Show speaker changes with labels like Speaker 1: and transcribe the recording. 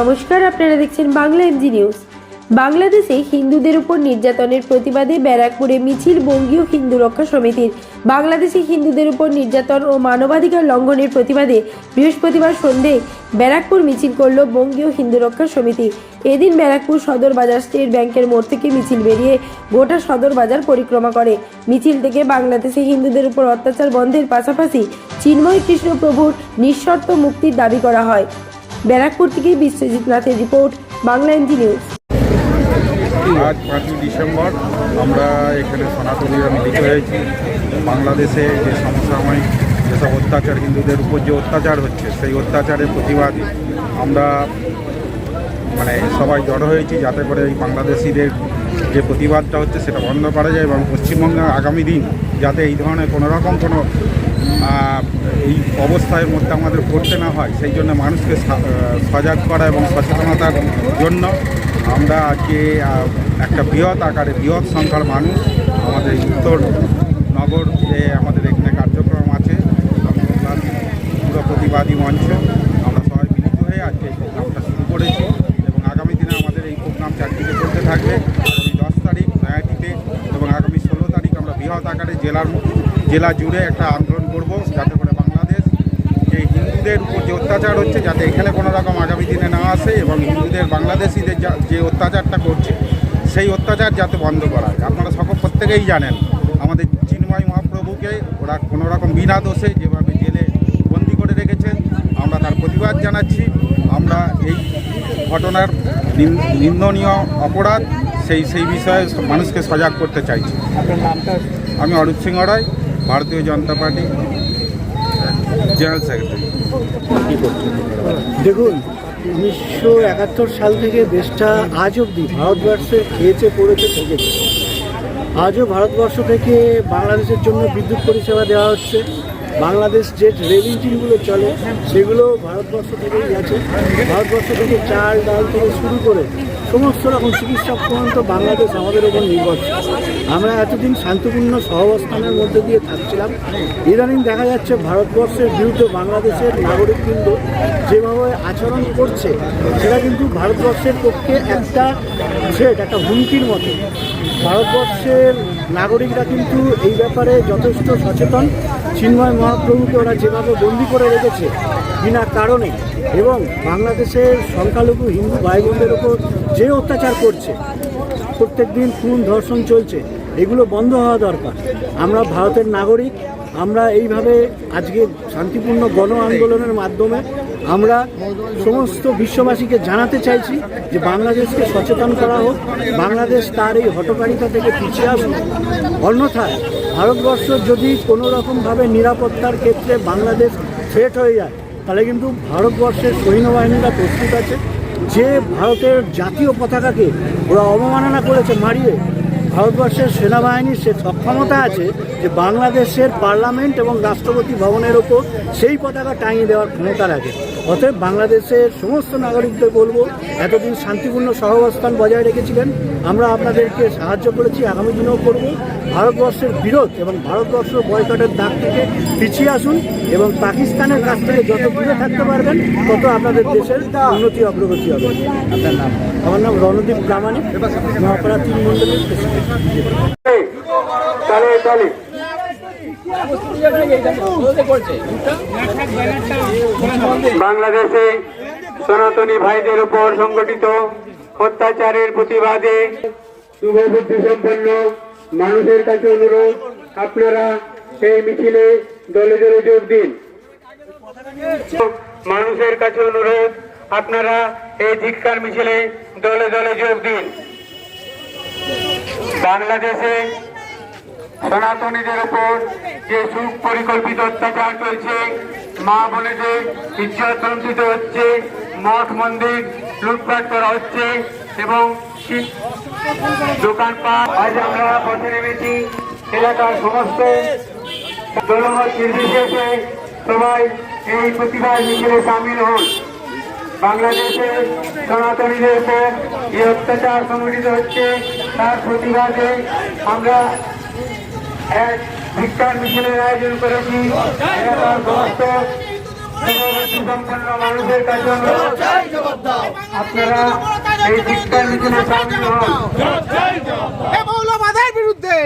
Speaker 1: নমস্কার, আপনারা দেখছেন বাংলা এমজি নিউজ বাংলাদেশে হিন্দুদের উপর নির্যাতনের প্রতিবাদে ব্যারাকপুরে মিছিল বঙ্গীয় হিন্দু রক্ষা সমিতির। বাংলাদেশি হিন্দুদের উপর নির্যাতন ও মানবাধিকার লঙ্ঘনের প্রতিবাদে বৃহস্পতিবার সন্ধে ব্যারাকপুর মিছিল করল বঙ্গীয় হিন্দু রক্ষা সমিতি। এদিন ব্যারাকপুর সদর বাজার স্টেট ব্যাংকের মোড় থেকে মিছিল বেরিয়ে গোটা সদর বাজার পরিক্রমা করে। মিছিল থেকে বাংলাদেশে হিন্দুদের উপর অত্যাচার বন্ধের পাশাপাশি চিন্ময় কৃষ্ণ প্রভুর নিঃশর্ত মুক্তির দাবি করা হয়। ব্যারাকপুর থেকে বিশ্বজিৎ নাথের রিপোর্ট, বাংলা এনজি নিউজ।
Speaker 2: আজ পাঁচই ডিসেম্বর, আমরা এখানে সনাতনীরা মিলিত হয়েছি বাংলাদেশে যে সমসাময়িক যেসব অত্যাচার, হিন্দুদের উপর যে অত্যাচার হচ্ছে, সেই অত্যাচারের প্রতিবাদে আমরা মানে সবাই জড়ো হয়েছি, যাতে করে এই বাংলাদেশিদের যে প্রতিবাদটা হচ্ছে, সেটা বন্ধ করা যায় এবং পশ্চিমবঙ্গে আগামী দিন যাতে এই ধরনের কোনোরকম কোনো এই অবস্থার মধ্যে আমাদের পড়তে না হয়, সেই জন্য মানুষকে সজাগ করা এবং সচেতনতার জন্য আমরা আজকে একটা বৃহৎ আকারে বৃহৎ সংখ্যার মানুষ আমাদের উত্তর নগর যে আমাদের এখানে কার্যক্রম আছে পুরো প্রতিবাদী মঞ্চ, আমরা সবাই মিলিত হয়ে আজকে এই প্রোগ্রামটা শুরু করেছি এবং আগামী দিনে আমাদের এই প্রোগ্রাম চারদিকে চলতে থাকবে। আগামী দশ তারিখ নয়াটিতে এবং আগামী ষোলো তারিখ আমরা বৃহৎ আকারে জেলার জেলা জুড়ে একটা আন্দোলন করব যাতে করে বাংলাদেশ যে হিন্দুদের উপর যে অত্যাচার হচ্ছে যাতে এখানে কোনো রকম আগামী দিনে না আসে এবং হিন্দুদের বাংলাদেশিদের যা- যে অত্যাচারটা করছে সেই অত্যাচার যাতে বন্ধ করা হয় আপনারা সকল প্রত্যেকেই জানেন আমাদের চিন্ময় মহাপ্রভুকে ওরা কোনো রকম বিনা দোষে যেভাবে জেলে বন্দি করে রেখেছেন আমরা তার প্রতিবাদ জানাচ্ছি। আমরা এই ঘটনার নিন- নিন্দনীয় অপরাধ সেই সেই বিষয়ে মানুষকে সজাগ করতে চাইছি। আমি অরূপ সিংহ রায় ভারতীয় জনতা পার্টি। জেনারেল সেক্রেটারি
Speaker 3: দেখুন, উনিশশো একাত্তর সাল থেকে দেশটা আজ অবধি ভারতবর্ষে খেয়েছে, পড়েছে, থেকেছে। আজও ভারতবর্ষ থেকে বাংলাদেশের জন্য বিদ্যুৎ পরিষেবা দেওয়া হচ্ছে। বাংলাদেশ যে রেল ইঞ্জিনগুলো চলে সেগুলো ভারতবর্ষ থেকেই গেছে। ভারতবর্ষ থেকে চাল, ডাল থেকে শুরু করে সমস্ত রকম চিকিৎসা পর্যন্ত বাংলাদেশ আমাদের উপর নির্ভরশীল। আমরা এতদিন শান্তিপূর্ণ সহাবস্থানের মধ্যে দিয়ে থাকছিলাম। ইদানিং দেখা যাচ্ছে ভারতবর্ষের বিরুদ্ধে বাংলাদেশের নাগরিক নাগরিকবৃন্দ যেভাবে আচরণ করছে, সেটা কিন্তু ভারতবর্ষের পক্ষে একটা থ্রেট একটা হুমকির মতো। ভারতবর্ষের নাগরিকরা কিন্তু এই ব্যাপারে যথেষ্ট সচেতন। চিন্ময় মহাপ্রভুকে ওরা যেভাবে বন্দি করে রেখেছে বিনা কারণে এবং বাংলাদেশের সংখ্যালঘু হিন্দু ভাই বোনদের ওপর যে অত্যাচার করছে, প্রত্যেক দিন খুন, ধর্ষণ চলছে, এগুলো বন্ধ হওয়া দরকার। আমরা ভারতের নাগরিক, আমরা এইভাবে আজকে শান্তিপূর্ণ গণ আন্দোলনের মাধ্যমে আমরা সমস্ত বিশ্ববাসীকে জানাতে চাইছি যে বাংলাদেশকে সচেতন করা হোক, বাংলাদেশ তার এই হটকারিতা থেকে পিছিয়ে আসুক। অন্যথায় ভারতবর্ষ যদি কোনো রকমভাবে নিরাপত্তার ক্ষেত্রে বাংলাদেশ থ্রেট হয়ে যায় তাহলে কিন্তু ভারতবর্ষের সৈন্যবাহিনীরা প্রস্তুত আছে যে ভারতের জাতীয় পতাকাকে ওরা অবমাননা করেছে, মারিয়ে ভারতবর্ষের সেনাবাহিনীর সে সক্ষমতা আছে যে বাংলাদেশের পার্লামেন্ট এবং রাষ্ট্রপতি ভবনের ওপর সেই পতাকা টাঙিয়ে দেওয়ার ক্ষমতা রাখে অতএব বাংলাদেশের সমস্ত নাগরিকদের বলব, এতদিন শান্তিপূর্ণ সহাবস্থান বজায় রেখেছিলেন। আমরা আপনাদেরকে সাহায্য করেছি, আগামী দিনেও করব। ভারতবর্ষের বিরোধ এবং ভারতবর্ষ বয়কটের দাগ থেকে পিছিয়ে আসুন এবং পাকিস্তানের কাছ থেকে যত দূরে থাকতে পারবেন, তত আপনাদের দেশের উন্নতি অগ্রগতি হবে। আপনার নাম? আমার নাম রণদীপ প্রামাণিক মহাপাড়া তিন মন্ডলের
Speaker 4: বাংলাদেশে সনাতনী ভাইদের উপর সংগঠিত অত্যাচারের প্রতিবাদে শুভ বুদ্ধি সম্পন্ন মানুষের কাছে অনুরোধ, আপনারা এই মিছিলে দলে দলে যোগ দিন। মানুষের কাছে অনুরোধ, আপনারা এই ধিক্কার মিছিলে দলে দলে যোগ দিন। বাংলাদেশে সনাতনীদের উপর যে সুপরিকল্পিত অত্যাচার চলছে, মা বোনেদের লুণ্ঠিত হচ্ছে, মঠ মন্দির লুটপাট করা হচ্ছে এবং দোকানপাট, আজ আমরা পথে নেমেছি। এলাকার সমস্ত সবাই এই প্রতিবাদ মিছিলে সামিল হন। বাংলাদেশে সনাতনীদের উপর যে অত্যাচার সংঘটিত হচ্ছে, তার প্রতিবাদে আমরা এক ভিক্ষার মিছিলের আয়োজন করেছি। সম্পন্ন মানুষের কাছে আপনারা এই শিক্ষার মিছিলে সামিল হন।
Speaker 5: বিরুদ্ধে।